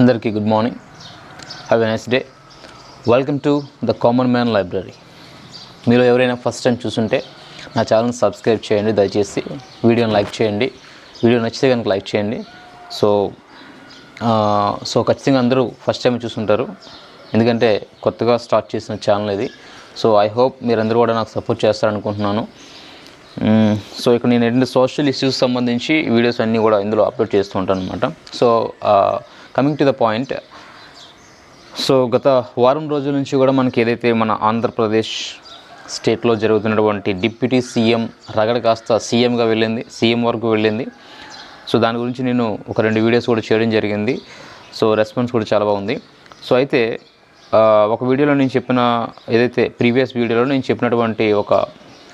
అందరికీ good morning. Have a nice day welcome to the common man library మీరు ఎవరైనా first time చూసుంటే నా ఛానల్ సబ్స్క్రైబ్ చేయండి దయచేసి వీడియోని లైక్ చేయండి. వీడియో నచ్చితే కనుక లైక్ చేయండి. సో సో ఖచ్చితంగా అందరూ ఫస్ట్ టైం చూసుంటారు ఎందుకంటే కొత్తగా స్టార్ట్ చేసిన ఛానల్ ఇది. సో ఐ హోప్ మీరందరూ కూడా నాకు సపోర్ట్ చేస్తారనుకుంటున్నాను. సో ఇక్కడ నేను ఏంటంటే సోషల్ ఇష్యూస్ సంబంధించి వీడియోస్ అన్నీ కూడా ఇందులో అప్లోడ్ చేస్తూ ఉంటాను అనమాట so coming to the point so గత వారం రోజుల నుంచి కూడా మనకి ఏదైతే మన ఆంధ్రప్రదేశ్ స్టేట్లో జరుగుతున్నటువంటి డిప్యూటీ సీఎం రగడ కాస్త సీఎంగా వెళ్ళింది సీఎం వరకు వెళ్ళింది. సో దాని గురించి నేను ఒక రెండు వీడియోస్ కూడా చేయడం జరిగింది. సో రెస్పాన్స్ కూడా చాలా బాగుంది. సో అయితే ఒక వీడియోలో నేను చెప్పిన ఏదైతే ప్రీవియస్ వీడియోలో నేను చెప్పినటువంటి ఒక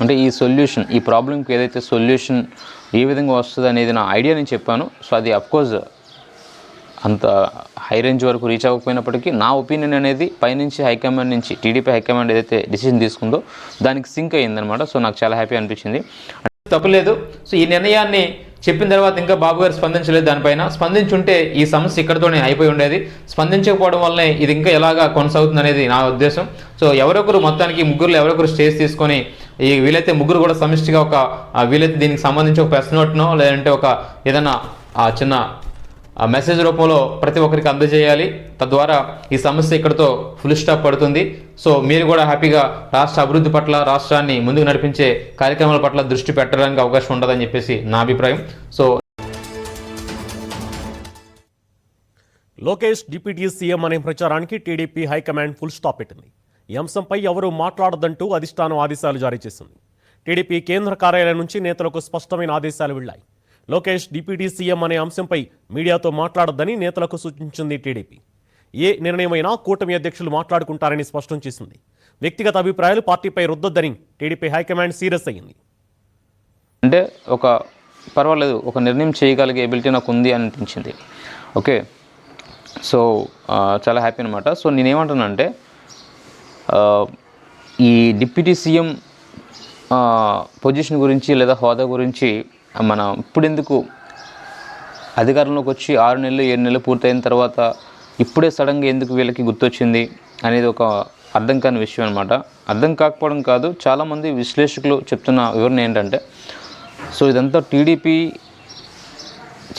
అంటే ఈ సొల్యూషన్ ఈ ప్రాబ్లంకి ఏదైతే సొల్యూషన్ ఏ విధంగా వస్తుంది అనేది నా ఐడియా నేను చెప్పాను. సో అది అఫ్కోర్స్ అంత హై రేంజ్ వరకు రీచ్ అవ్వకపోయినప్పటికీ నా ఒపీనియన్ అనేది పైనుంచి హైకమాండ్ నుంచి టీడీపీ హైకమాండ్ ఏదైతే డిసిషన్ తీసుకుందో దానికి సింక్ అయ్యిందనమాట సో నాకు చాలా హ్యాపీ అనిపించింది. తప్పలేదు. సో ఈ నిర్ణయాన్ని చెప్పిన తర్వాత ఇంకా బాబు గారు స్పందించలేదు దానిపైన. స్పందించుంటే ఈ సమస్య ఇక్కడితోనే అయిపోయి ఉండేది. స్పందించకపోవడం వల్లనే ఇది ఇంకా ఎలాగా కొనసాగుతుంది అనేది నా ఉద్దేశం. సో ఎవరొకరు మొత్తానికి ముగ్గురులో ఎవరొకరు స్టేజ్ తీసుకొని ఈ వీలైతే ముగ్గురు కూడా సమిష్టిగా ఒక వీలైతే దీనికి సంబంధించి ఒక ప్రెస్ నోట్నో లేదంటే ఒక ఏదైనా ఆ చిన్న మెసేజ్ రూపంలో ప్రతి ఒక్కరికి అందజేయాలి. తద్వారా ఈ సమస్య ఇక్కడితో ఫుల్ స్టాప్ పడుతుంది. సో మీరు కూడా హ్యాపీగా రాష్ట్ర అభివృద్ధి పట్ల రాష్ట్రాన్ని ముందుకు నడిపించే కార్యక్రమాల పట్ల దృష్టి పెట్టడానికి అవకాశం ఉండదని చెప్పేసి నా అభిప్రాయం. సో లోకేష్ డిప్యూటీ సీఎం అనే ప్రచారానికి టీడీపీ హైకమాండ్ ఫుల్ స్టాప్ పెట్టింది. ఈ అంశంపై ఎవరూ మాట్లాడదంటూ అధిష్టానం ఆదేశాలు జారీ చేసింది. టీడీపీ కేంద్ర కార్యాలయం నుంచి నేతలకు స్పష్టమైన ఆదేశాలు వెళ్ళాయి. లోకేష్ డిప్యూటీ సీఎం అనే అంశంపై మీడియాతో మాట్లాడొద్దని నేతలకు సూచించింది టీడీపీ. ఏ నిర్ణయమైనా కూటమి అధ్యక్షులు మాట్లాడుకుంటారని స్పష్టం చేసింది. వ్యక్తిగత అభిప్రాయాలు పార్టీపై రుద్దొద్దని టీడీపీ హైకమాండ్ సీరియస్ అయ్యింది. అంటే ఒక పర్వాలేదు ఒక నిర్ణయం చేయగలిగే ఎబిలిటీ నాకు ఉంది అని అనిపించింది. ఓకే? సో చాలా హ్యాపీ అనమాట సో నేనేమంటానంటే ఈ డిప్యూటీ సీఎం పొజిషన్ గురించి లేదా హోదా గురించి మన ఇప్పుడు ఎందుకు అధికారంలోకి వచ్చి ఆరు నెలలు ఏడు నెలలు పూర్తయిన తర్వాత ఇప్పుడే సడన్గా ఎందుకు వీళ్ళకి గుర్తొచ్చింది అనేది ఒక అర్థం కాని విషయం అనమాట అర్థం కాకపోవడం కాదు చాలామంది విశ్లేషకులు చెప్తున్న వివరణ ఏంటంటే సో ఇదంతా టీడీపీ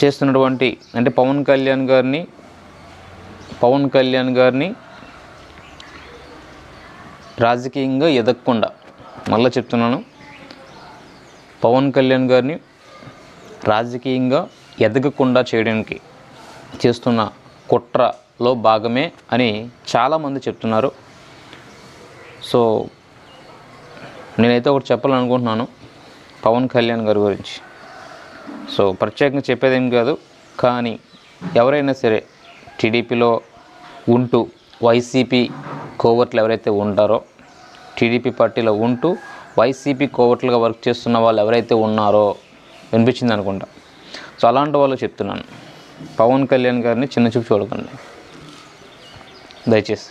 చేస్తున్నటువంటి అంటే పవన్ కళ్యాణ్ గారిని పవన్ కళ్యాణ్ గారిని రాజకీయంగా ఎదగకుండా మళ్ళీ చెప్తున్నాను. పవన్ కళ్యాణ్ గారిని రాజకీయంగా ఎదగకుండా చేయడానికి చేస్తున్న కుట్రలో భాగమే అని చాలామంది చెప్తున్నారు. సో నేనైతే ఒకటి చెప్పాలనుకుంటున్నాను పవన్ కళ్యాణ్ గారి గురించి. సో ప్రత్యేకంగా చెప్పేదేం కాదు కానీ ఎవరైనా సరే టీడీపీలో ఉంటూ వైసీపీ కోవర్ట్లు ఎవరైతే ఉంటారో టీడీపీ పార్టీలో ఉంటూ వైసీపీ కోవర్ట్లుగా వర్క్ చేస్తున్న వాళ్ళు ఎవరైతే ఉన్నారో వినిపించింది అనుకుంటా. సో అలాంటి వాళ్ళు చెప్తున్నాను. పవన్ కళ్యాణ్ గారిని చిన్న చూపు చూడకండి. దయచేసి.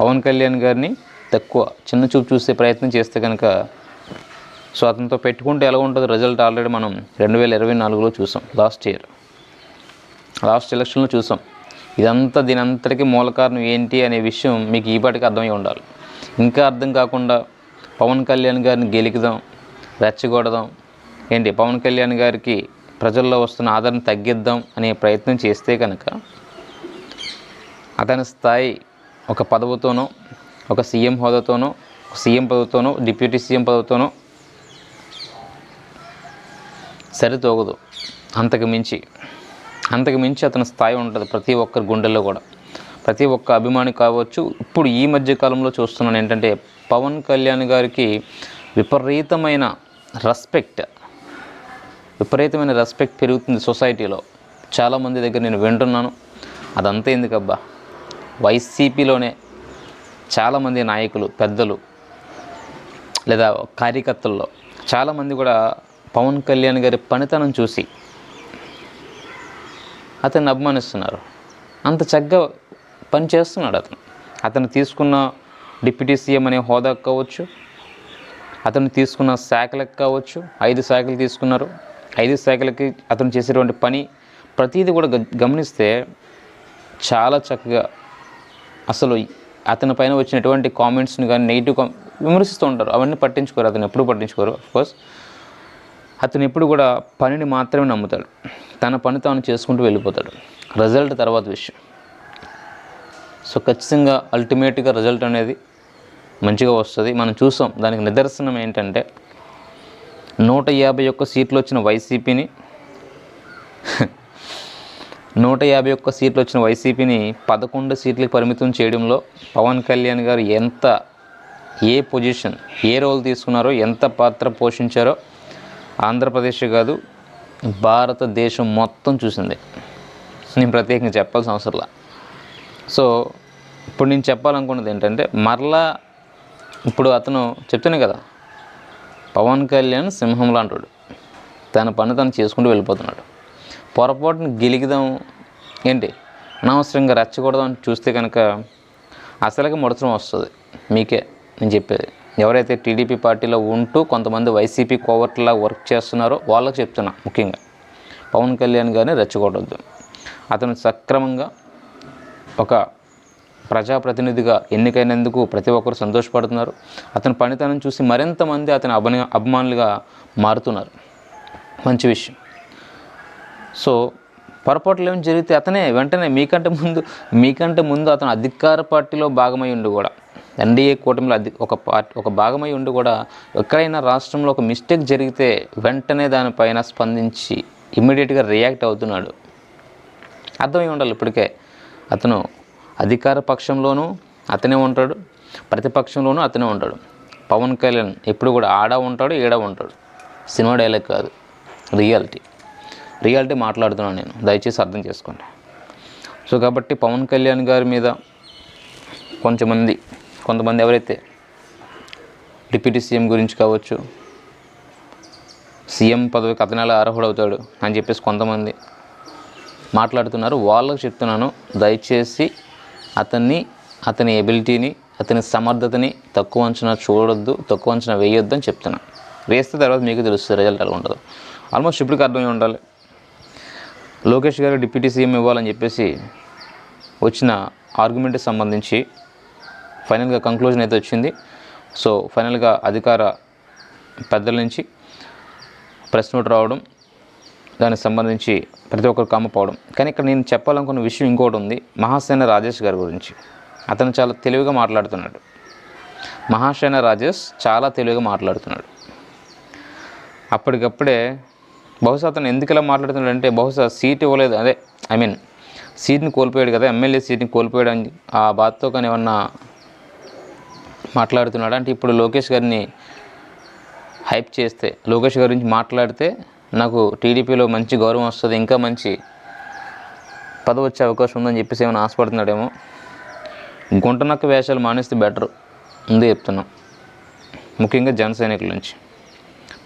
పవన్ కళ్యాణ్ గారిని తక్కువ చిన్న చూపు చూసే ప్రయత్నం చేస్తే కనుక సో అతనితో పెట్టుకుంటే ఎలా ఉంటుంది రిజల్ట్ ఆల్రెడీ మనం రెండు వేల ఇరవై నాలుగులో చూసాం లాస్ట్ ఇయర్ లాస్ట్ ఎలక్షన్లో చూసాం. ఇదంతా దీని అంతటికీ మూల కారణం ఏంటి అనే విషయం మీకు ఈపాటికి అర్థమై ఉండాలి. ఇంకా అర్థం కాకుండా పవన్ కళ్యాణ్ గారిని గెలికిదాం రెచ్చగొడదాం ఏంటి? పవన్ కళ్యాణ్ గారికి ప్రజల్లో వస్తున్న ఆదరణ తగ్గిద్దాం అనే ప్రయత్నం చేస్తే కనుక అతని స్థాయి ఒక పదవితోనో ఒక సీఎం హోదాతోనో సీఎం పదవితోనో డిప్యూటీ సీఎం పదవితోనో సరితోగదు. అంతకు మించి అంతకు మించి అతని స్థాయి ఉంటుంది ప్రతి ఒక్కరి గుండెల్లో కూడా. ప్రతి ఒక్క అభిమాని కావచ్చు. ఇప్పుడు ఈ మధ్య కాలంలో చూస్తున్నాను ఏంటంటే పవన్ కళ్యాణ్ గారికి విపరీతమైన రెస్పెక్ట్ విపరీతమైన రెస్పెక్ట్ పెరుగుతుంది సొసైటీలో చాలామంది దగ్గర నేను వింటున్నాను. అదంతా ఎందుకబ్బా? వైసీపీలోనే చాలామంది నాయకులు పెద్దలు లేదా కార్యకర్తల్లో చాలామంది కూడా పవన్ కళ్యాణ్ గారి పనితనం చూసి అతన్ని అభిమానిస్తున్నారు. అంత చక్కగా పని చేస్తున్నాడు అతను. అతను తీసుకున్న డిప్యూటీ సీఎం అనే హోదా కావచ్చు అతను తీసుకున్న శాఖలకు కావచ్చు ఐదు శాఖలు తీసుకున్నారు. ఐదు శాఖలకి అతను చేసేటువంటి పని ప్రతిదీ కూడా గ- గమనిస్తే చాలా చక్కగా అసలు అతని పైన వచ్చినటువంటి కామెంట్స్ని కానీ నెగిటివ్ కామ్ విమర్శిస్తూ ఉంటారు. అవన్నీ పట్టించుకోరు. అతను ఎప్పుడు పట్టించుకోరు. కోర్స్ అతను ఎప్పుడు కూడా పనిని మాత్రమే నమ్ముతాడు. తన పని తాను చేసుకుంటూ వెళ్ళిపోతాడు. రిజల్ట్ తర్వాత విషయం. సో ఖచ్చితంగా అల్టిమేట్గా రిజల్ట్ అనేది మంచిగా వస్తుంది. మనం చూసాం. దానికి నిదర్శనం ఏంటంటే నూట యాభై ఒక్క సీట్లు వచ్చిన వైసీపీని నూట యాభై ఒక్క సీట్లు వచ్చిన వైసీపీని పదకొండు సీట్లకు పరిమితం చేయడంలో పవన్ కళ్యాణ్ గారు ఎంత ఏ పొజిషన్ ఏ రోల్ తీసుకున్నారో ఎంత పాత్ర పోషించారో ఆంధ్రప్రదేశ్ కాదు భారతదేశం మొత్తం చూసింది. నేను ప్రత్యేకంగా చెప్పాల్సిన అవసరంలా సో ఇప్పుడు నేను చెప్పాలనుకున్నది ఏంటంటే మరలా ఇప్పుడు అతను చెప్తానే కదా పవన్ కళ్యాణ్ సింహం లాంటాడు. తన పని తను చేసుకుంటూ వెళ్ళిపోతున్నాడు. పొరపాటున గెలిగిదాం ఏంటి? అనవసరంగా రెచ్చకూడదాం అని చూస్తే కనుక అసలుగా ముడచడం వస్తుంది. మీకే నేను చెప్పేది. ఎవరైతే టీడీపీ పార్టీలో ఉంటూ కొంతమంది వైసీపీ కోవర్ట్లా వర్క్ చేస్తున్నారో వాళ్ళకి చెప్తున్నా ముఖ్యంగా. పవన్ కళ్యాణ్ గారిని రెచ్చగొట్టద్దు. అతను సక్రమంగా ఒక ప్రజాప్రతినిధిగా ఎన్నికైనందుకు ప్రతి ఒక్కరు సంతోషపడుతున్నారు. అతని పనితనం చూసి మరింతమంది అతని అభిన అభిమానులుగా మారుతున్నారు. మంచి విషయం. సో పొరపాట్లు ఏమి జరిగితే అతనే వెంటనే మీకంటే ముందు మీకంటే ముందు అతను అధికార పార్టీలో భాగమై ఉండి కూడా. ఎన్డీఏ కూటమిలో అది ఒక పార్టీ ఒక భాగమై ఉండి కూడా ఎక్కడైనా రాష్ట్రంలో ఒక మిస్టేక్ జరిగితే వెంటనే దానిపైన స్పందించి ఇమ్మీడియట్గా రియాక్ట్ అవుతున్నాడు. అర్థమై ఉండాలి ఇప్పటికే అతను అధికార పక్షంలోనూ అతనే ఉంటాడు ప్రతిపక్షంలోనూ అతనే ఉంటాడు. పవన్ కళ్యాణ్ ఎప్పుడు కూడా ఆడ ఉంటాడు ఈడ ఉంటాడు. సినిమా డైలాగ్ కాదు రియాలిటీ. రియాలిటీ మాట్లాడుతున్నాను నేను దయచేసి అర్థం చేసుకోండి. సో కాబట్టి పవన్ కళ్యాణ్ గారి మీద కొంతమంది కొంతమంది ఎవరైతే డిప్యూటీ సీఎం గురించి కావచ్చు సీఎం పదవికి అతనేలా అర్హుడవుతాడు అని చెప్పేసి కొంతమంది మాట్లాడుతున్నారు. వాళ్ళకు చెప్తున్నాను దయచేసి అతన్ని అతని ఎబిలిటీని అతని సమర్థతని తక్కువ అంచనా చూడొద్దు తక్కువ అంచనా వేయొద్దు అని చెప్తున్నాను వేస్తే తర్వాత మీకు తెలుస్తుంది రిజల్ట్ ఎలా ఉండదు ఆల్మోస్ట్ ఇప్పటికి అర్థమై ఉండాలి. లోకేష్ గారు డిప్యూటీ సీఎం ఇవ్వాలని చెప్పేసి వచ్చిన ఆర్గ్యుమెంట్కి సంబంధించి ఫైనల్గా కంక్లూజన్ అయితే వచ్చింది. సో ఫైనల్గా అధికార పెద్దల నుంచి ప్రెస్ నోట్ రావడం దానికి సంబంధించి ప్రతి ఒక్కరు కామపోవడం కానీ ఇక్కడ నేను చెప్పాలనుకున్న విషయం ఇంకోటి ఉంది. మహాసేన రాజేష్ గారి గురించి. అతను చాలా తెలివిగా మాట్లాడుతున్నాడు. మహాసేన రాజేష్ చాలా తెలివిగా మాట్లాడుతున్నాడు. అప్పటికప్పుడే బహుశా అతను ఎందుకు ఇలా మాట్లాడుతున్నాడు అంటే బహుశా సీట్ ఇవ్వలేదు. అదే ఐ మీన్ సీట్ని కోల్పోయాడు కదా ఎమ్మెల్యే సీట్ని కోల్పోయాడు ఆ బాధతో కానీ ఏమన్నా మాట్లాడుతున్నాడు? అంటే ఇప్పుడు లోకేష్ గారిని హైప్ చేస్తే లోకేష్ గారి గురించి మాట్లాడితే నాకు టీడీపీలో మంచి గౌరవం వస్తుంది ఇంకా మంచి పదవి వచ్చే అవకాశం ఉందని చెప్పేసి ఏమైనా ఆశపడుతున్నాడేమో. గుంటనక్క వేషాలు మానేస్తే బెటర్. ముందే చెప్తున్నాం. ముఖ్యంగా జన సైనికుల నుంచి.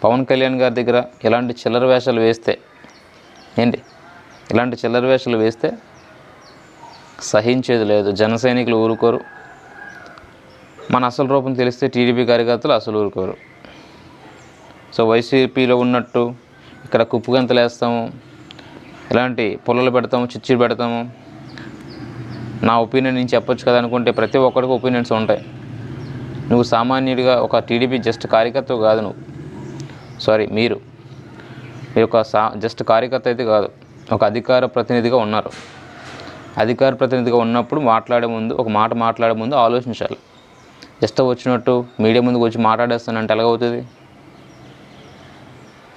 పవన్ కళ్యాణ్ గారి దగ్గర ఇలాంటి చిల్లర వేషాలు వేస్తే ఏంటి? ఇలాంటి చిల్లర వేషాలు వేస్తే సహించేది లేదు. జన సైనికులు ఊరుకోరు. మన అసలు రూపం తెలిస్తే టీడీపీ కార్యకర్తలు అసలు ఊరుకోరు. సో వైసీపీలో ఉన్నట్టు ఇక్కడ కుప్పుగంతలు వేస్తాము ఇలాంటి పుల్లలు పెడతాము చిచ్చులు పెడతాము. నా ఒపీనియన్ నేను చెప్పొచ్చు కదా అనుకుంటే ప్రతి ఒక్కరికి ఒపీనియన్స్ ఉంటాయి. నువ్వు సామాన్యుడిగా ఒక టీడీపీ జస్ట్ కార్యకర్త కాదు నువ్వు. సారీ మీరు. మీరు ఒక సా జస్ట్ కార్యకర్త అయితే కాదు. ఒక అధికార ప్రతినిధిగా ఉన్నారు. అధికార ప్రతినిధిగా ఉన్నప్పుడు మాట్లాడే ముందు ఒక మాట మాట్లాడే ముందు ఆలోచించాలి. జస్ట్ వచ్చినట్టు మీడియా ముందుకు వచ్చి మాట్లాడేస్తానంటే ఎలాగవుతుంది?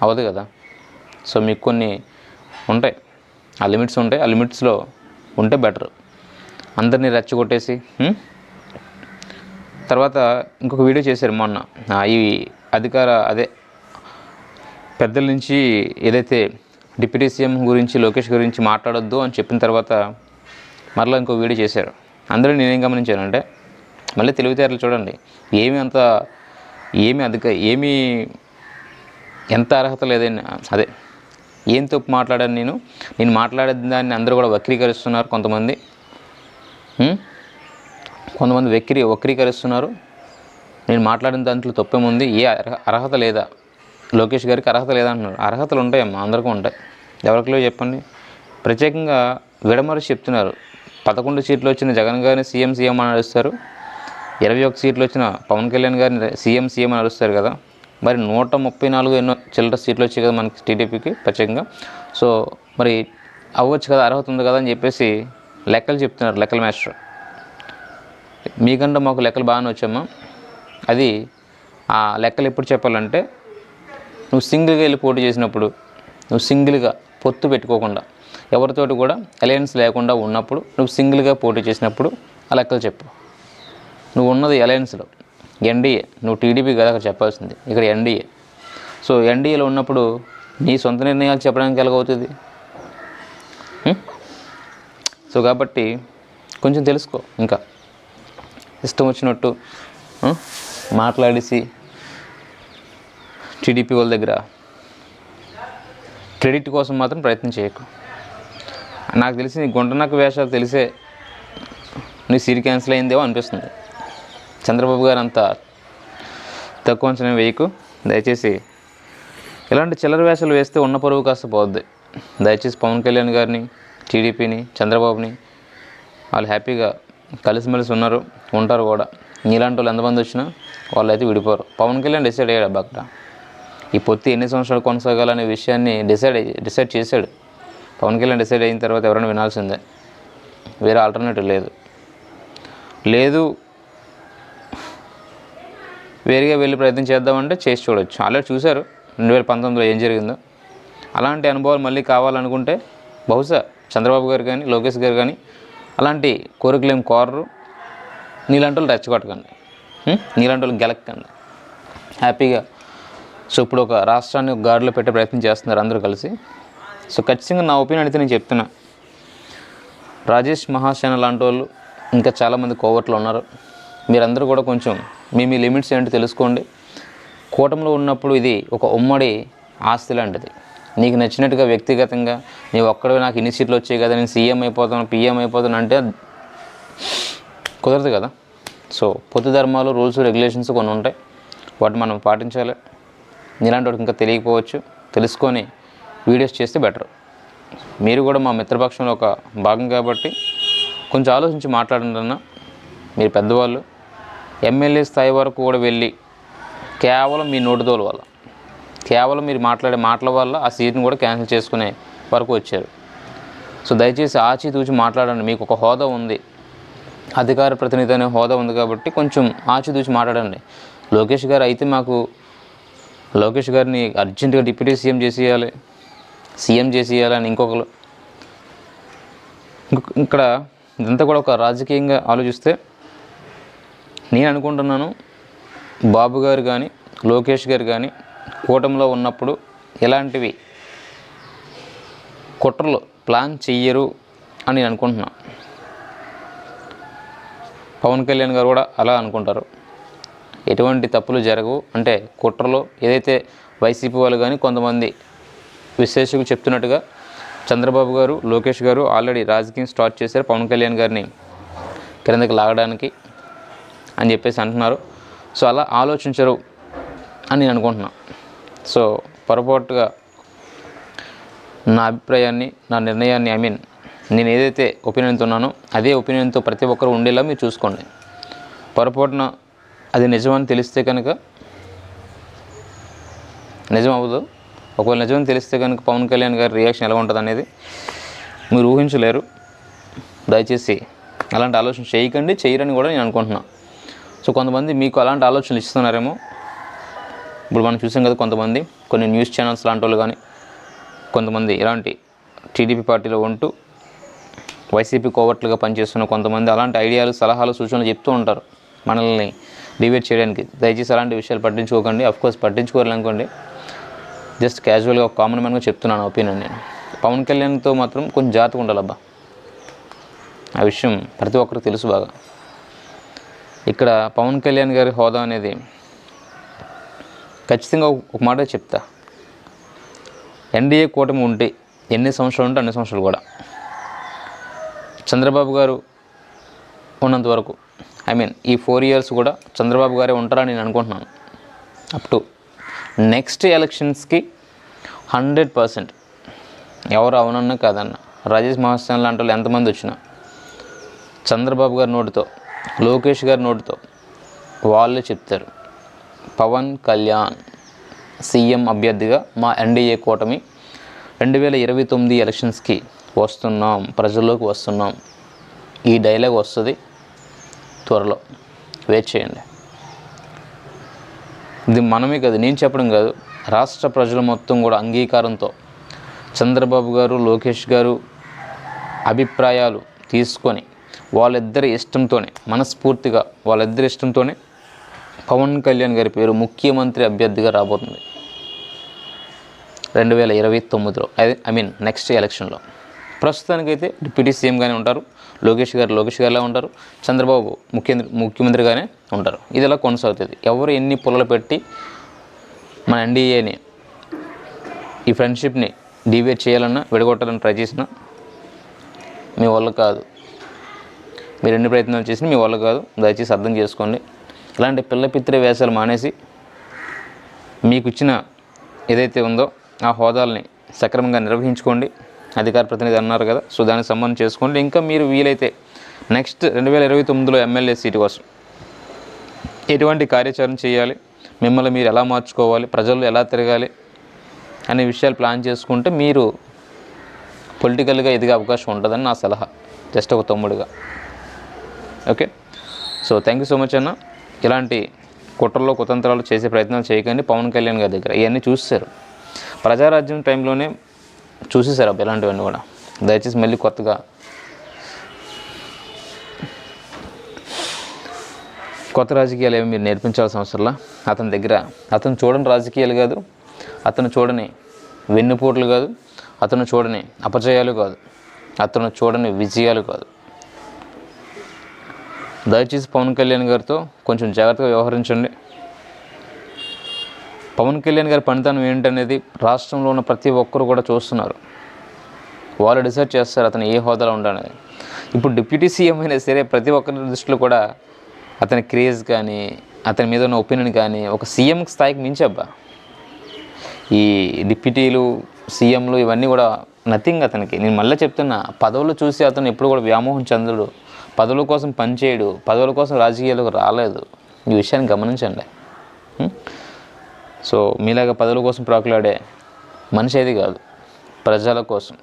అవదు కదా. సో మీకు కొన్ని ఉంటాయి. ఆ లిమిట్స్ ఉంటాయి. ఆ లిమిట్స్లో ఉంటే బెటర్. అందరినీ రెచ్చగొట్టేసి తర్వాత ఇంకొక వీడియో చేశారు మొన్న. ఈ అధికార అదే పెద్దల నుంచి ఏదైతే డిప్యూటీ సీఎం గురించి లోకేష్ గురించి మాట్లాడొద్దు అని చెప్పిన తర్వాత మరలా ఇంకో వీడియో చేశారు. అందరూ నేనేం గమనించానంటే మళ్ళీ తెలివితేటలు చూడండి. ఏమి అంత ఏమి అధిక ఏమీ ఎంత అర్హత లేదని అదే ఏం తప్పు మాట్లాడాను నేను? నేను మాట్లాడే దాన్ని అందరూ కూడా వక్రీకరిస్తున్నారు కొంతమంది. కొంతమంది వక్రీ వక్రీకరిస్తున్నారు. నేను మాట్లాడిన దాంట్లో తప్పేముంది ఏ అర్హత లేదా? లోకేష్ గారికి అర్హత లేదా అంటున్నారు. అర్హతలు ఉంటాయమ్మా అందరికీ ఉంటాయి. ఎవరికిలో చెప్పండి. ప్రత్యేకంగా విడమరిచి చెప్తున్నారు. పదకొండు సీట్లు వచ్చిన జగన్ గారిని సీఎం సీఎం అని అడుస్తారు ఇరవై ఒక సీట్లు వచ్చిన పవన్ కళ్యాణ్ గారిని సీఎం సీఎం అని అడుస్తారు కదా. మరి నూట ముప్పై నాలుగు ఎన్నో చిల్లర సీట్లు వచ్చాయి కదా మనకి టీడీపీకి ప్రత్యేకంగా. సో మరి అవ్వచ్చు కదా అర్హత ఉంది కదా అని చెప్పేసి లెక్కలు చెప్తున్నారు లెక్కల మాస్టర్. మీకంటే మాకు లెక్కలు బాగానే వచ్చామా అది ఆ లెక్కలు ఎప్పుడు చెప్పాలంటే నువ్వు సింగిల్గా వెళ్ళి పోటీ చేసినప్పుడు నువ్వు సింగిల్గా పొత్తు పెట్టుకోకుండా ఎవరితోటి కూడా అలయన్స్ లేకుండా ఉన్నప్పుడు నువ్వు సింగిల్గా పోటీ చేసినప్పుడు ఆ లెక్కలు చెప్పు. నువ్వు ఉన్నది అలయన్స్లో. ఎన్డీఏ. నువ్వు టీడీపీ కదా అక్కడ చెప్పాల్సింది. ఇక్కడ ఎన్డీఏ. సో ఎన్డీఏలో ఉన్నప్పుడు నీ సొంత నిర్ణయాలు చెప్పడానికి ఎలాగవుతుంది? సో కాబట్టి కొంచెం తెలుసుకో ఇంకా. ఇష్టం వచ్చినట్టు మాట్లాడేసి టీడీపీ వాళ్ళ దగ్గర క్రెడిట్ కోసం మాత్రం ప్రయత్నం చేయకు. నాకు తెలిసి నీ గుంటనక్క వేషాలు తెలిసే నీ సీట్ క్యాన్సిల్ అయిందేమో అనిపిస్తుంది. చంద్రబాబు గారు అంత తక్కువ అంచనా వేయకు. దయచేసి ఇలాంటి చిల్లర వేషాలు వేస్తే ఉన్న పరువు కాస్త పోద్ది. దయచేసి పవన్ కళ్యాణ్ గారిని టీడీపీని చంద్రబాబుని వాళ్ళు హ్యాపీగా కలిసిమెలిసి ఉన్నారు ఉంటారు కూడా. నీలాంటి వాళ్ళు ఎంతమంది వచ్చినా వాళ్ళు అయితే విడిపోరు. పవన్ కళ్యాణ్ డిసైడ్ అయ్యాడు అబ్బాక్కడ ఈ పొత్తి ఎన్ని సంవత్సరాలు కొనసాగాలనే విషయాన్ని డిసైడ్ డిసైడ్ చేశాడు. పవన్ కళ్యాణ్ డిసైడ్ అయిన తర్వాత ఎవరైనా వినాల్సిందే. వేరే ఆల్టర్నేటివ్ లేదు. లేదు వేరుగా వెళ్ళి ప్రయత్నం చేద్దామంటే చేసి చూడొచ్చు. ఆల్రెడీ చూశారు. రెండు వేల పంతొమ్మిదిలో ఏం జరిగిందో. అలాంటి అనుభవాలు మళ్ళీ కావాలనుకుంటే బహుశా చంద్రబాబు గారు కానీ లోకేష్ గారు కానీ అలాంటి కోరికలు ఏం కోరరు. నీలాంటి వాళ్ళు రెచ్చగొట్టకండి. నీలాంటి వాళ్ళు గెలక్కండి. హ్యాపీగా. సో ఇప్పుడు ఒక రాష్ట్రాన్ని ఒక గాడిలో పెట్టే ప్రయత్నం చేస్తున్నారు అందరూ కలిసి. సో ఖచ్చితంగా నా ఒపీనియన్ అయితే నేను చెప్తున్నా. రాజేష్ మహాసేన లాంటి వాళ్ళు ఇంకా చాలామంది కోవట్లు ఉన్నారు. మీరందరూ కూడా కొంచెం మీ మీ లిమిట్స్ ఏంటో తెలుసుకోండి. కూటమిలో ఉన్నప్పుడు ఇది ఒక ఉమ్మడి ఆస్తి లాంటిది. నీకు నచ్చినట్టుగా వ్యక్తిగతంగా నీ ఒక్కడే నాకు ఇన్ని సీట్లు వచ్చాయి కదా నేను సీఎం అయిపోతాను పీఎం అయిపోతాను అంటే కుదరదు కదా. సో పొత్తు ధర్మాలు రూల్స్ రెగ్యులేషన్స్ కొన్ని ఉంటాయి. వాటిని మనం పాటించాలి. నీలాంటి వాడికి ఇంకా తెలియకపోవచ్చు. తెలుసుకొని వీడియోస్ చేస్తే బెటర్. మీరు కూడా మా మిత్రపక్షంలో ఒక భాగం కాబట్టి కొంచెం ఆలోచించి మాట్లాడండి అన్న. మీరు పెద్దవాళ్ళు. ఎమ్మెల్యే స్థాయి వరకు కూడా వెళ్ళి కేవలం మీ నోటిదోల వల్ల కేవలం మీరు మాట్లాడే మాటల వల్ల ఆ సీట్ని కూడా క్యాన్సిల్ చేసుకునే వరకు వచ్చారు. సో దయచేసి ఆచితూచి మాట్లాడండి మీకు ఒక హోదా ఉంది. అధికార ప్రతినిధి అనే హోదా ఉంది కాబట్టి కొంచెం ఆచితూచి మాట్లాడండి. లోకేష్ గారు అయితే మాకు లోకేష్ గారిని అర్జెంటుగా డిప్యూటీ సీఎం చేసేయాలి సీఎం చేసేయాలని ఇంకొకరు ఇక్కడ ఇదంతా కూడా ఒక రాజకీయంగా ఆలోచిస్తే నేను అనుకుంటున్నాను బాబు గారు కానీ లోకేష్ గారు కానీ కూటమిలో ఉన్నప్పుడు ఎలాంటివి కుట్రలు ప్లాన్ చెయ్యరు అని నేను అనుకుంటున్నాను పవన్ కళ్యాణ్ గారు కూడా అలా అనుకుంటారు. ఎటువంటి తప్పులు జరగవు. అంటే కుట్రలో ఏదైతే వైసీపీ వాళ్ళు కానీ కొంతమంది విశ్లేషకులు చెప్తున్నట్టుగా చంద్రబాబు గారు లోకేష్ గారు ఆల్రెడీ రాజకీయం స్టార్ట్ చేశారు. పవన్ కళ్యాణ్ గారిని క్రిందకి లాగడానికి అని చెప్పేసి అంటున్నారు. సో అలా ఆలోచించరు అని నేను అనుకుంటున్నాను సో పొరపాటుగా నా అభిప్రాయాన్ని నా నిర్ణయాన్ని ఐ మీన్ నేను ఏదైతే ఒపీనియన్తో ఉన్నానో అదే ఒపీనియన్తో ప్రతి ఒక్కరు ఉండేలా మీరు చూసుకోండి. పొరపాటున అది నిజమని తెలిస్తే కనుక నిజం అవ్వదు. ఒకవేళ నిజమని తెలిస్తే కనుక పవన్ కళ్యాణ్ గారి రియాక్షన్ ఎలా ఉంటుంది అనేది మీరు ఊహించలేరు. దయచేసి అలాంటి ఆలోచన చేయకండి చేయరని కూడా నేను అనుకుంటున్నాను సో కొంతమంది మీకు అలాంటి ఆలోచనలు ఇస్తున్నారేమో? ఇప్పుడు మనం చూసాం కదా కొంతమంది కొన్ని న్యూస్ ఛానల్స్ లాంటి వాళ్ళు కానీ కొంతమంది ఇలాంటి టీడీపీ పార్టీలో ఉంటూ వైసీపీ కోవర్ట్లుగా పనిచేస్తున్న కొంతమంది అలాంటి ఐడియాలు సలహాలు సూచనలు చెప్తూ ఉంటారు మనల్ని డివేట్ చేయడానికి. దయచేసి అలాంటి విషయాలు పట్టించుకోకండి. అఫ్కోర్స్ పట్టించుకోవాలనుకోండి జస్ట్ క్యాజువల్గా ఒక కామన్ మ్యాన్గా చెప్తున్నాను ఒపీనియన్ నేను. పవన్ కళ్యాణ్తో మాత్రం కొంచెం జాగ్రత్తగా ఉండాలబ్బా. ఆ విషయం ప్రతి ఒక్కరికి తెలుసు బాగా. ఇక్కడ పవన్ కళ్యాణ్ గారి హోదా అనేది ఖచ్చితంగా ఒక- మాట చెప్తా. ఎన్డీఏ కూటమి ఉంటే ఎన్ని సంవత్సరాలు ఉంటే అన్ని సంవత్సరాలు కూడా. చంద్రబాబు గారు ఉన్నంత వరకు ఐ మీన్ ఈ ఫోర్ ఇయర్స్ కూడా చంద్రబాబు గారే ఉంటారని నేను అనుకుంటున్నాను. అప్ టు నెక్స్ట్ ఎలక్షన్స్కి హండ్రెడ్ పర్సెంట్ ఎవరు అవునన్నా కాదన్న. రాజేష్ మహాస్థాన్ లాంటి వాళ్ళు ఎంతమంది వచ్చినా చంద్రబాబు గారి నోటితో లోకేష్ గారి నోటితో వాళ్ళే చెప్తారు. పవన్ కళ్యాణ్ సీఎం అభ్యర్థిగా మా ఎన్డీఏ కూటమి రెండు వేల ఇరవై తొమ్మిది ఎలక్షన్స్కి వస్తున్నాం ప్రజల్లోకి వస్తున్నాం. ఈ డైలాగ్ వస్తుంది. త్వరలో వెయిట్ చేయండి. ఇది మనమే కాదు నేను చెప్పడం కాదు. రాష్ట్ర ప్రజలు మొత్తం కూడా అంగీకారంతో చంద్రబాబు గారు లోకేష్ గారు అభిప్రాయాలు తీసుకొని వాళ్ళిద్దరి ఇష్టంతోనే మనస్ఫూర్తిగా వాళ్ళిద్దరి ఇష్టంతోనే పవన్ కళ్యాణ్ గారి పేరు ముఖ్యమంత్రి అభ్యర్థిగా రాబోతుంది. రెండు వేల ఇరవై తొమ్మిదిలో ఐ మీన్ నెక్స్ట్ ఎలక్షన్లో. ప్రస్తుతానికైతే డిప్యూటీ సీఎంగానే ఉంటారు లోకేష్ గారు లోకేష్ గారిలా ఉంటారు చంద్రబాబు ముఖ్యమంత్రి ముఖ్యమంత్రిగానే ఉంటారు. ఇది ఇలా కొనసాగుతుంది? ఎవరు ఎన్ని పుల్లలు పెట్టి మన ఎన్డీఏని ఈ ఫ్రెండ్షిప్ని డివేట్ చేయాలన్నా విడగొట్టాలని ట్రై చేసినా మీ వల్ల కాదు. మీరు ఎన్ని ప్రయత్నాలు చేసినా మీ వాళ్ళు కాదు. దయచేసి అర్థం చేసుకోండి. ఇలాంటి పిల్ల పిత్రే వేషాలు మానేసి మీకు ఇచ్చిన ఏదైతే ఉందో ఆ హోదాల్ని సక్రమంగా నిర్వహించుకోండి. అధికార ప్రతినిధి అన్నారు కదా సో దానికి సంబంధం చేసుకోండి. ఇంకా మీరు వీలైతే నెక్స్ట్ రెండు వేల ఇరవై తొమ్మిదిలో ఎమ్మెల్యే సీటు కోసం ఎటువంటి కార్యాచరణ చేయాలి? మిమ్మల్ని మీరు ఎలా మార్చుకోవాలి? ప్రజలు ఎలా తిరగాలి? అనే విషయాలు ప్లాన్ చేసుకుంటే మీరు పొలిటికల్గా ఎదిగే అవకాశం ఉంటుందని నా సలహా. జస్ట్ ఒక తమ్ముడుగా. Okay? So thank you so much అన్న. ఇలాంటి కుట్రలో కుతంత్రాలు చేసే ప్రయత్నాలు చేయకండి. పవన్ కళ్యాణ్ గారి దగ్గర. ఇవన్నీ చూసారు ప్రజారాజ్యం టైంలోనే చూసేసారు అబ్బా ఇలాంటివన్నీ కూడా. దయచేసి మళ్ళీ కొత్తగా కొత్త రాజకీయాలు ఏమి మీరు నేర్పించాల్సిన అవసరంలా అతని దగ్గర అతను చూడని రాజకీయాలు కాదు. అతను చూడని వెన్నుపోట్లు కాదు. అతను చూడని అపజయాలు కాదు. అతను చూడని విజయాలు కాదు. దయచేసి పవన్ కళ్యాణ్ గారితో కొంచెం జాగ్రత్తగా వ్యవహరించండి. పవన్ కళ్యాణ్ గారి పనితనం ఏంటనేది రాష్ట్రంలో ఉన్న ప్రతి ఒక్కరు కూడా చూస్తున్నారు. వాళ్ళు డిసైడ్ చేస్తారు అతను ఏ హోదాలో ఉండాలనేది ఇప్పుడు డిప్యూటీ సీఎం అయినా సరే ప్రతి ఒక్కరి దృష్టిలో కూడా అతని క్రేజ్ కానీ అతని మీద ఉన్న ఒపీనియన్ కానీ ఒక సీఎం స్థాయికి మించి అబ్బా ఈ డిప్యూటీలు సీఎంలు ఇవన్నీ కూడా నథింగ్ అతనికి. నేను మళ్ళీ చెప్తున్నా పదవులు చూసి అతను ఎప్పుడు కూడా వ్యామోహం చంద్రుడు పదవుల కోసం పనిచేయడు పదవుల కోసం రాజకీయాలకు రాలేదు. ఈ విషయాన్ని గమనించండి. సో మీలాగా పదవుల కోసం ప్రాకులాడే మనిషి ఏది కాదు. ప్రజల కోసం.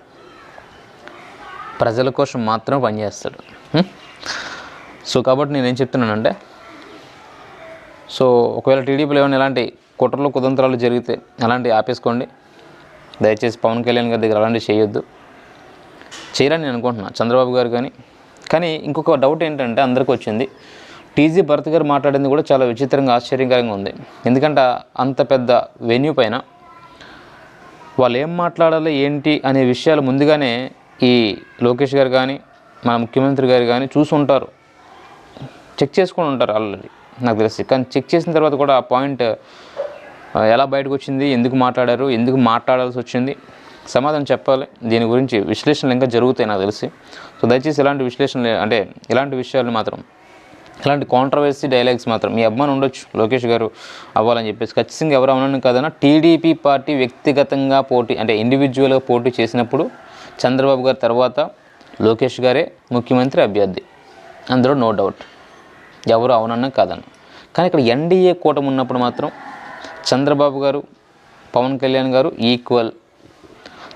ప్రజల కోసం మాత్రం పనిచేస్తాడు సో కాబట్టి నేను చెప్తున్నానంటే సో ఒకవేళ టీడీపీలో ఏమైనా ఎలాంటి కుట్రలు కుతంత్రాలు జరిగితే అలాంటివి ఆపేసుకోండి. దయచేసి పవన్ కళ్యాణ్ గారి దగ్గర అలాంటివి చేయొద్దు. చేయరని నేను అనుకుంటున్నాను చంద్రబాబు గారు కానీ కానీ ఇంకొక డౌట్ ఏంటంటే అందరికీ వచ్చింది. టీజీ భరత్ గారు మాట్లాడింది కూడా చాలా విచిత్రంగా ఆశ్చర్యకరంగా ఉంది. ఎందుకంటే అంత పెద్ద వెన్యూ పైన వాళ్ళు ఏం మాట్లాడాలి ఏంటి అనే విషయాలు ముందుగానే ఈ లోకేష్ గారు కానీ మన ముఖ్యమంత్రి గారు కానీ చూసి ఉంటారు. చెక్ చేసుకొని ఉంటారు ఆల్రెడీ నాకు తెలిసి. కానీ చెక్ చేసిన తర్వాత కూడా ఆ పాయింట్ ఎలా బయటకు వచ్చింది ఎందుకు మాట్లాడారు ఎందుకు మాట్లాడాల్సి వచ్చింది సమాధానం చెప్పాలి. దీని గురించి విశ్లేషణలు ఇంకా జరుగుతాయి నాకు తెలిసి. సో దయచేసి ఇలాంటి విశ్లేషణలు అంటే ఇలాంటి విషయాలు మాత్రం ఇలాంటి కాంట్రవర్సీ డైలాగ్స్ మాత్రం మీ అభిమానం ఉండొచ్చు లోకేష్ గారు అవ్వాలని చెప్పేసి. ఖచ్చితంగా ఎవరు అవనని కాదన్నా టీడీపీ పార్టీ వ్యక్తిగతంగా పోటీ అంటే ఇండివిజువల్గా పోటీ చేసినప్పుడు చంద్రబాబు గారి తర్వాత లోకేష్ గారే ముఖ్యమంత్రి అభ్యర్థి. అందులో నో డౌట్ ఎవరు అవునన్నా కాదన్న. కానీ ఇక్కడ ఎన్డీఏ కూటమి ఉన్నప్పుడు మాత్రం చంద్రబాబు గారు పవన్ కళ్యాణ్ గారు ఈక్వల్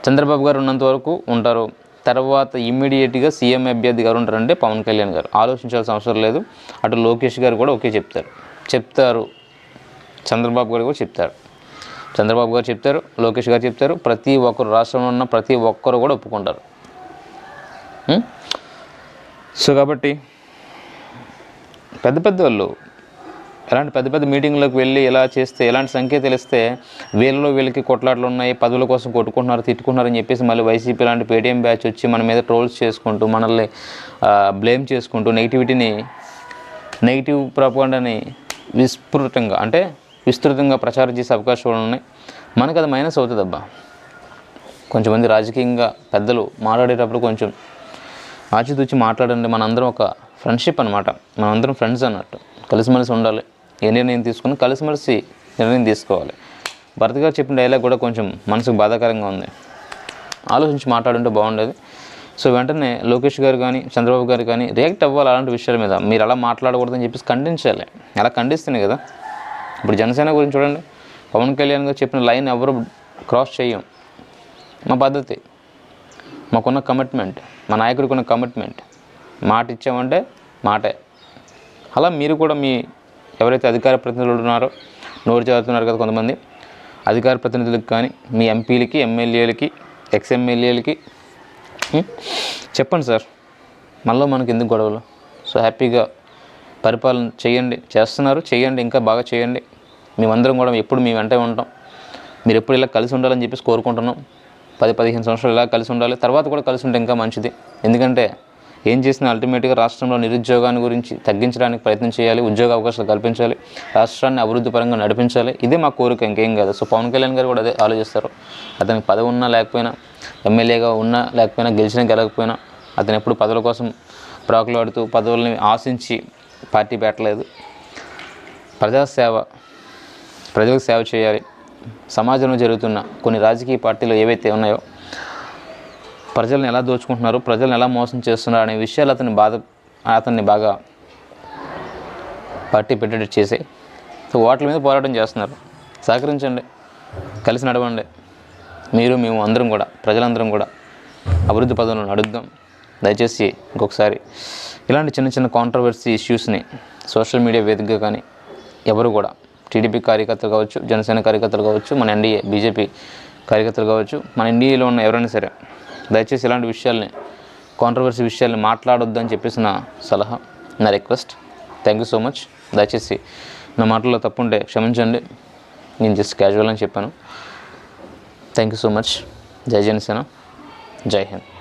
చంద్రబాబు గారు ఉన్నంత వరకు ఉంటారు తర్వాత ఇమ్మీడియట్గా సీఎం అభ్యర్థి గారు ఉంటారంటే పవన్ కళ్యాణ్ గారు. ఆలోచించాల్సిన అవసరం లేదు. అటు లోకేష్ గారు కూడా ఓకే చెప్తారు. చెప్తారు. చంద్రబాబు గారు కూడా చెప్తారు. చంద్రబాబు గారు చెప్తారు. లోకేష్ గారు చెప్తారు. ప్రతి ఒక్కరు రాష్ట్రంలో ఉన్న ప్రతి ఒక్కరు కూడా ఒప్పుకుంటారు. సో కాబట్టి పెద్ద పెద్ద వాళ్ళు ఎలాంటి పెద్ద పెద్ద మీటింగ్లకు వెళ్ళి ఇలా చేస్తే ఎలాంటి సంకేతాలు ఇస్తే వీళ్ళలో వీళ్ళకి కొట్లాట్లు ఉన్నాయి పదవుల కోసం కొట్టుకుంటున్నారు తిట్టుకుంటున్నారు అని చెప్పేసి మళ్ళీ వైసీపీ లాంటి పేటీఎం బ్యాచ్ వచ్చి మన మీద ట్రోల్స్ చేసుకుంటూ మనల్ని బ్లేమ్ చేసుకుంటూ నెగిటివిటీని నెగిటివ్ ప్రపోగండాని విస్తృతంగా అంటే విస్తృతంగా ప్రచారం చేసే అవకాశాలు ఉన్నాయి. మనకు అది మైనస్ అవుతుంది అబ్బా కొంచెమంది రాజకీయంగా పెద్దలు మాట్లాడేటప్పుడు కొంచెం ఆచితూచి మాట్లాడండి. మనందరం ఒక ఫ్రెండ్షిప్ అనమాట మనందరం ఫ్రెండ్స్ అన్నట్టు. కలిసిమెలిసి ఉండాలి. ఏ నిర్ణయం తీసుకుని కలిసిమెలిసి నిర్ణయం తీసుకోవాలి. భరత్ గారు చెప్పిన డైలాగ్ కూడా కొంచెం మనసుకు బాధాకరంగా ఉంది. ఆలోచించి మాట్లాడుంటే బాగుండేది. సో వెంటనే లోకేష్ గారు కానీ చంద్రబాబు గారు కానీ రియాక్ట్ అవ్వాలి అలాంటి విషయాల మీద. మీరు అలా మాట్లాడకూడదని చెప్పేసి ఖండించాలి. అలా ఖండిస్తేనే కదా. ఇప్పుడు జనసేన గురించి చూడండి. పవన్ కళ్యాణ్ గారు చెప్పిన లైన్ ఎవరు క్రాస్ చేయం. మా పద్ధతి. మాకున్న కమిట్మెంట్ మా నాయకుడికి ఉన్న కమిట్మెంట్ మాట ఇచ్చామంటే మాటే. అలా మీరు కూడా మీ ఎవరైతే అధికార ప్రతినిధులు ఉన్నారో నోరు చదువుతున్నారు కదా కొంతమంది అధికార ప్రతినిధులకు కానీ మీ ఎంపీలకి ఎమ్మెల్యేలకి ఎక్స్ ఎమ్మెల్యేలకి చెప్పండి సార్ మళ్ళీ మనకి ఎందుకు గొడవలు? సో హ్యాపీగా పరిపాలన చేయండి చేస్తున్నారు చేయండి ఇంకా బాగా చేయండి. మేమందరం కూడా ఎప్పుడు మీ వెంటే ఉంటాం. మీరు ఎప్పుడు ఇలా కలిసి ఉండాలని చెప్పేసి కోరుకుంటున్నాం. పది పదిహేను సంవత్సరాలు ఇలా కలిసి ఉండాలి. తర్వాత కూడా కలిసి ఉంటే ఇంకా మంచిది. ఎందుకంటే ఏం చేసినా అల్టిమేట్గా రాష్ట్రంలో నిరుద్యోగాన్ని గురించి తగ్గించడానికి ప్రయత్నం చేయాలి ఉద్యోగ అవకాశాలు కల్పించాలి రాష్ట్రాన్ని అభివృద్ధి పరంగా నడిపించాలి. ఇదే మా కోరిక ఇంకేం కాదు. సో పవన్ కళ్యాణ్ గారు కూడా అదే ఆలోచిస్తారు. అతనికి పదవి ఉన్నా లేకపోయినా ఎమ్మెల్యేగా ఉన్నా లేకపోయినా గెలిచినా గెలకపోయినా అతను ఎప్పుడు పదవుల కోసం ప్రాకులాడుతూ పదవుల్ని ఆశించి పార్టీ పెట్టలేదు. ప్రజాసేవ ప్రజలకు సేవ చేయాలి. సమాజంలో జరుగుతున్న కొన్ని రాజకీయ పార్టీలు ఏవైతే ఉన్నాయో ప్రజలను ఎలా దోచుకుంటున్నారు ప్రజలను ఎలా మోసం చేస్తున్నారు అనే విషయాలు అతన్ని బాధ అతన్ని బాగా పార్టీ పెట్టేటట్టు చేసి. సో వాటి మీద పోరాటం చేస్తున్నారు. సహకరించండి కలిసి నడవండి. మీరు మేము అందరం కూడా ప్రజలందరం కూడా అభివృద్ధి పదంలో అడుగుదాం. దయచేసి ఇంకొకసారి ఇలాంటి చిన్న చిన్న కాంట్రవర్సీ ఇష్యూస్ని సోషల్ మీడియా వేదికగా కానీ ఎవరు కూడా టీడీపీ కార్యకర్తలు కావచ్చు జనసేన కార్యకర్తలు కావచ్చు మన ఎన్డీఏ బీజేపీ కార్యకర్తలు కావచ్చు మన ఎన్డీఏలో ఉన్న ఎవరైనా సరే దయచేసి ఇలాంటి విషయాల్ని కాంట్రవర్సీ విషయాల్ని మాట్లాడొద్దు అని చెప్పేసి నా సలహా నా request thank you so much దయచేసి నా మాటల్లో తప్పుంటే క్షమించండి. నేను జస్ట్ క్యాజువల్ అని చెప్పాను. థ్యాంక్ యూ సో మచ్ జై జనసేన. జై హింద్.